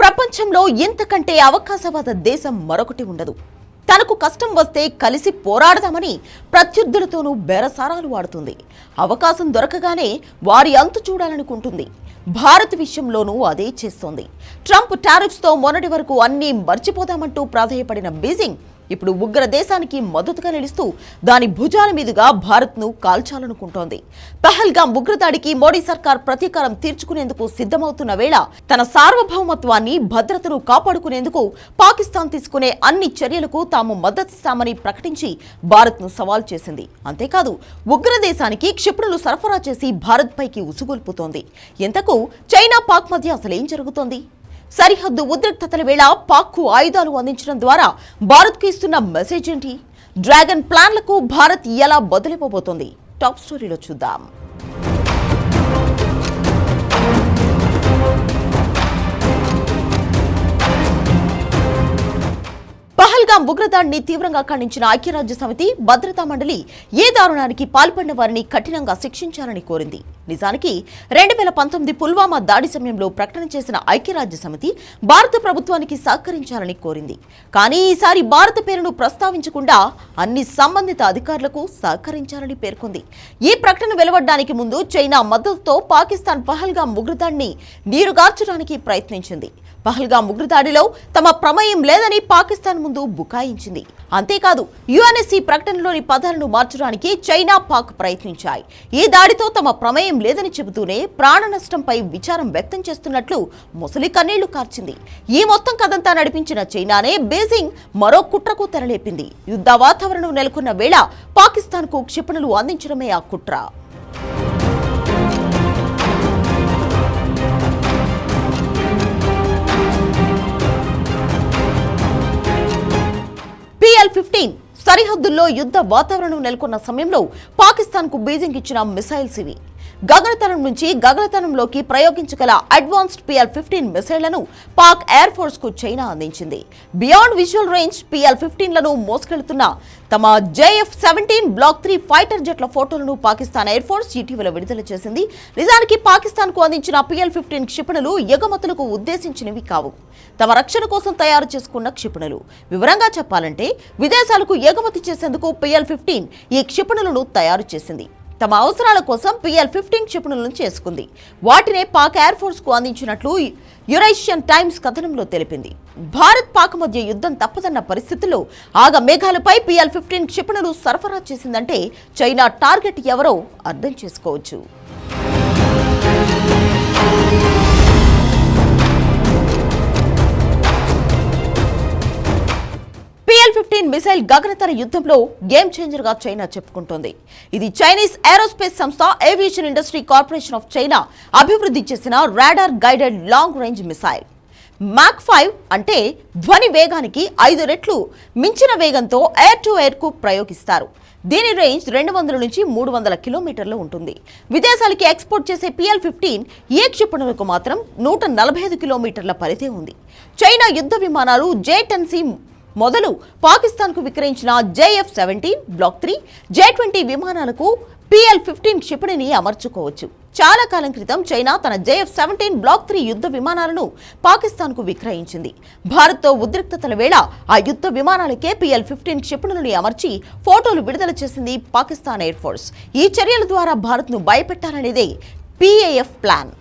ప్రపంచంలో ఎంతకంటే అవకాశవాద దేశం మరొకటి ఉండదు. తనకు కష్టం వస్తే కలిసి పోరాడదామని ప్రత్యర్థులతోనూ బెరసారాలు వాడుతుంది అవకాశం దొరకగానే వారి అంతు చూడాలనుకుంటుంది. భారత్ విషయంలోనూ అదే చేస్తోంది. ట్రంప్ టారిఫ్స్తో మొన్నటి వరకు అన్నీ మర్చిపోదామంటూ ప్రాధేయపడిన బీజింగ్ ఇప్పుడు ఉగ్ర దేశానికి మద్దతుగా నిలుస్తూ దాని భుజాల మీదుగా భారత్ను కాల్చాలనుకుంటోంది. పహల్గాం ఉగ్రదాడికి మోడీ సర్కార్ ప్రతీకారం తీర్చుకునేందుకు సిద్ధమవుతున్న వేళ తన సార్వభౌమత్వాన్ని భద్రతను కాపాడుకునేందుకు పాకిస్తాన్ తీసుకునే అన్ని చర్యలకు తాము మద్దతిస్తామని ప్రకటించి భారత్ను సవాల్ చేసింది. అంతేకాదు ఉగ్ర దేశానికి క్షిపణులు సరఫరా చేసి భారత్పైకి ఉసుగొల్పుతోంది. ఇంతకు చైనా పాక్ మధ్య అసలేం జరుగుతోంది? సరిహద్దు ఉద్రిక్తతల వేళ పాక్కు ఆయుధాలు అందించడం ద్వారా భారత్కు ఇస్తున్న మెసేజ్ ఏంటి? డ్రాగన్ ప్లాన్లకు భారత్ ఎలా బదులిపోబోతోంది? టాప్ స్టోరీలో చూద్దాం. ఉగ్రదాడిని తీవ్రంగా ఖండించిన ఐక్యరాజ్య సమితి భద్రతా మండలి ఏ దారుణానికి పాల్పడిన వారిని కఠినంగా శిక్షించాలని కోరింది. నిజానికి రెండు వేల పంతొమ్మిది పుల్వామా దాడి సమయంలో ప్రకటన చేసిన ఐక్యరాజ్య సమితి భారత ప్రభుత్వానికి సహకరించాలని కోరింది. కానీ ఈసారి భారత పేరును ప్రస్తావించకుండా అన్ని సంబంధిత అధికారులకు సహకరించాలని పేర్కొంది. ఈ ప్రకటన వెలువడడానికి ముందు చైనా మద్దతుతో పాకిస్తాన్ పహల్గా ఉగ్రదాడిని నీరుగార్చడానికి ప్రయత్నించింది. పహల్గా ఉగ్రదాడిలో తమ ప్రమేయం లేదని పాకిస్తాన్ ముందు బుకాయించింది. అంతేకాదు యుఎన్ఎస్సీ ప్రకటనలోని పదాలను మార్చడానికి చైనా పాక్ ప్రయత్నించాయి. ఈ దాడితో తమ ప్రమేయం లేదని చెబుతూనే ప్రాణ నష్టంపై విచారం వ్యక్తం చేస్తున్నట్లు ముసలి కన్నీళ్ళు కార్చింది. ఈ మొత్తం కథంతా నడిపించిన చైనానే బీజింగ్ మరో కుట్రకు తెరలేపింది. యుద్ధ వాతావరణం నెలకొన్న వేళ పాకిస్తాన్కు క్షిపణులు అందించడమే ఆ కుట్ర. సరిహద్దుల్లో యుద్ధ వాతావరణం నెలకొన్న సమయంలో పాకిస్తాన్కు బీజింగ్ ఇచ్చిన మిసైల్స్ ఇవి. గగనతలం నుంచి గగనతలంలోకి ప్రయోగించగల అడ్వాన్స్డ్ పిఎల్ ఫిఫ్టీన్ మిసైళ్ళను పాక్ ఎయిర్ ఫోర్స్కు చైనా అందించింది. బియాండ్ విజువల్ రేంజ్ పిఎల్ ఫిఫ్టీన్లను మోసుకెళ్తున్న తమ JF seventeen block three fighter జెట్ల ఫోటోలను పాకిస్తాన్ ఎయిర్ ఫోర్స్ ఇటీవల విడుదల చేసింది. నిజానికి పాకిస్తాన్కు అందించిన పిఎల్ ఫిఫ్టీన్ క్షిపణులు ఎగుమతులకు ఉద్దేశించినవి కావు. తమ రక్షణ కోసం తయారు చేసుకున్న క్షిపణులు. వివరంగా చెప్పాలంటే విదేశాలకు ఎగుమతి చేసేందుకు పిఎల్ ఫిఫ్టీన్ ఈ క్షిపణులను తయారు చేసింది. తమ అవసరాల కోసం పిఎల్ ఫిఫ్టీన్ క్షిపణులను చేసుకుంది. వాటినే పాక్ ఎయిర్ ఫోర్స్కు అందించినట్లు యురేషియన్ టైమ్స్ కథనంలో తెలిపింది. భారత్ పాక్ మధ్య యుద్ధం తప్పదన్న పరిస్థితుల్లో ఆగ మేఘాలపై పిఎల్ ఫిఫ్టీన్ క్షిపణులు సరఫరా చేసిందంటే చైనా టార్గెట్ ఎవరో అర్థం చేసుకోవచ్చు. మిసైల్ గగనతర యుద్ధంలో గేమ్ చేంజర్గా చైనా చెప్పుకుంటోంది. ఇది చైనీస్ ఏరోస్పేస్ సంస్థ aviation industry corporation of China అభివృద్ధి చేసిన radar guided long range missile. Mach five అంటే ధ్వని వేగానికి ఐదు రెట్లు మించిన వేగంతో ఎయిర్ టు ఎయిర్కు ప్రయోగిస్తారు. దీని రేంజ్ రెండు వందల నుంచి మూడు వందల కిలోమీటర్లు ఉంటుంది. విదేశాలకి ఎక్స్పోర్ట్ చేసే పిఎల్ ఫిఫ్టీన్ ఏ క్షిపణులకు మాత్రం నూట నలభై ఐదు కిలోమీటర్ల పరిధి ఉంది. చైనా యుద్ధ విమానాలు జే టెన్ మొదలు పాకిస్తాన్కు విక్రయించిన JF seventeen block three J twenty విమానాలకు PL fifteen క్షిపణిని అమర్చుకోవచ్చు. చాలా కాలం క్రితం చైనా తన జేఎఫ్ సెవెంటీన్ బ్లాక్ త్రీ యుద్ధ విమానాలను పాకిస్తాన్కు విక్రయించింది. భారత్తో ఉద్రిక్తతల వేళ ఆ యుద్ధ విమానాలకే పిఎల్ ఫిఫ్టీన్ క్షిపణులను అమర్చి ఫోటోలు విడుదల చేసింది పాకిస్తాన్ ఎయిర్ ఫోర్స్. ఈ చర్యల ద్వారా భారత్ను భయపెట్టాలనేదే పిఏఎఫ్ ప్లాన్.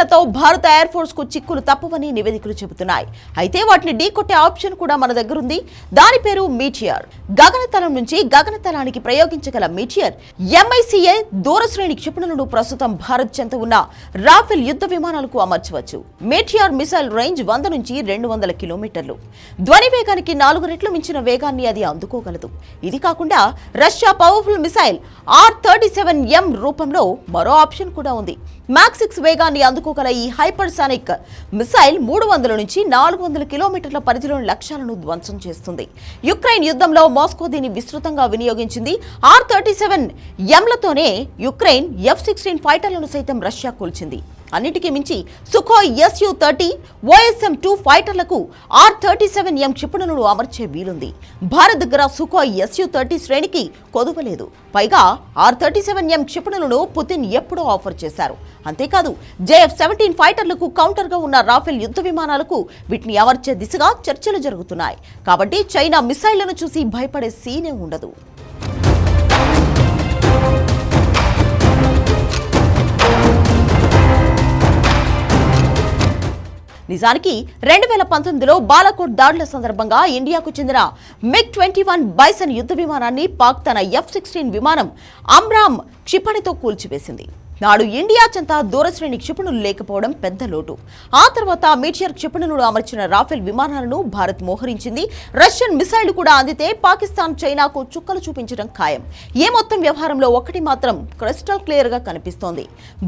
పిఎల్ భారత ఎయిర్ ఫోర్స్కు చిక్కులు తప్పవని నివేదికలు చెబుతున్నాయి. అయితే వాటిని ఢీకొట్టే ఆప్షన్ కూడా మన దగ్గర ఉంది. దాని పేరు మీటియర్. గగనతలం నుంచి గగనతలానికి ప్రయోగించగల మీటియర్ ఎంఐసిఏ దూరశ్రేణి క్షిపణులను ప్రస్తుతం భారత్ చెంత ఉన్న రాఫెల్ యుద్ధ విమానాలకు అమర్చవచ్చు. మీటియర్ మిసైల్ రేంజ్ వంద నుంచి రెండు వందల కిలోమీటర్లు. ధ్వని వేగానికి నాలుగు రెట్లు మించిన వేగాన్ని అది అందుకోగలదు. ఇది కాకుండా Russia powerful missile R thirty seven M రూపంలో మరో ఆప్షన్ కూడా ఉంది. మాక్సిక్స్ వేగాన్ని అందుకు వేగాన్ని గల ఈ హైపర్సానిక్ మిసైల్ మూడు వందల నుంచి నాలుగు వందల కిలోమీటర్ల పరిధిలోని లక్ష్యాలను ధ్వంసం చేస్తుంది. యుక్రెయిన్ యుద్ధంలో మాస్కో దీన్ని విస్తృతంగా వినియోగించింది. ఆర్ థర్టీ సెవెన్ ఎంలతోనే యుక్రెయిన్ ఎఫ్ సిక్స్టీన్ ఫైటర్లను సైతం రష్యా కూల్చింది. అన్నిటికీ మించి Sukhoi SU thirty OSM two ఫైటర్లకు R thirty seven M క్షిపణులను అమర్చే వీలుంది. భారత్ దగ్గర సుఖోయ్ ఎస్యు థర్టీ శ్రేణికి కొదువలేదు. పైగా ఆర్ థర్టీ సెవెన్ ఎం క్షిపణులను పుతిన్ ఎప్పుడో ఆఫర్ చేశారు. అంతేకాదు జేఎఫ్ సెవెంటీన్ ఫైటర్లకు కౌంటర్గా ఉన్న రాఫెల్ యుద్ధ విమానాలకు వీటిని అమర్చే దిశగా చర్చలు జరుగుతున్నాయి. కాబట్టి చైనా మిసైళ్ళను చూసి భయపడే సీనే ఉండదు. నిజానికి రెండు వేల పంతొమ్మిదిలో బాలాకోట్ దాడుల సందర్భంగా ఇండియాకు చెందిన మిగ్ ట్వంటీ వన్ బైసన్ యుద్ధ విమానాన్ని పాక్ తన ఎఫ్ సిక్స్టీన్ విమానం అమ్రామ్ క్షిపణితో కూల్చివేసింది. నాడు ఇండియా చెంత దూరశ్రేణి క్షిపణులు లేకపోవడం పెద్ద లోటు. ఆ తర్వాత మీటియర్ క్షిపణులను అమర్చిన రాఫెల్ విమానాలను భారత్ మోహరించింది. రష్యన్ మిసైళ్ళు కూడా అందితే పాకిస్తాన్ చైనాకు చుక్కలు చూపించడం ఖాయం. ఏ మొత్తం వ్యవహారంలో ఒకటి మాత్రం క్రిస్టల్ క్లియర్గా కనిపిస్తోంది.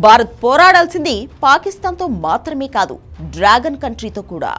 భారత్ పోరాడాల్సింది పాకిస్తాన్తో మాత్రమే కాదు డ్రాగన్ కంట్రీతో కూడా.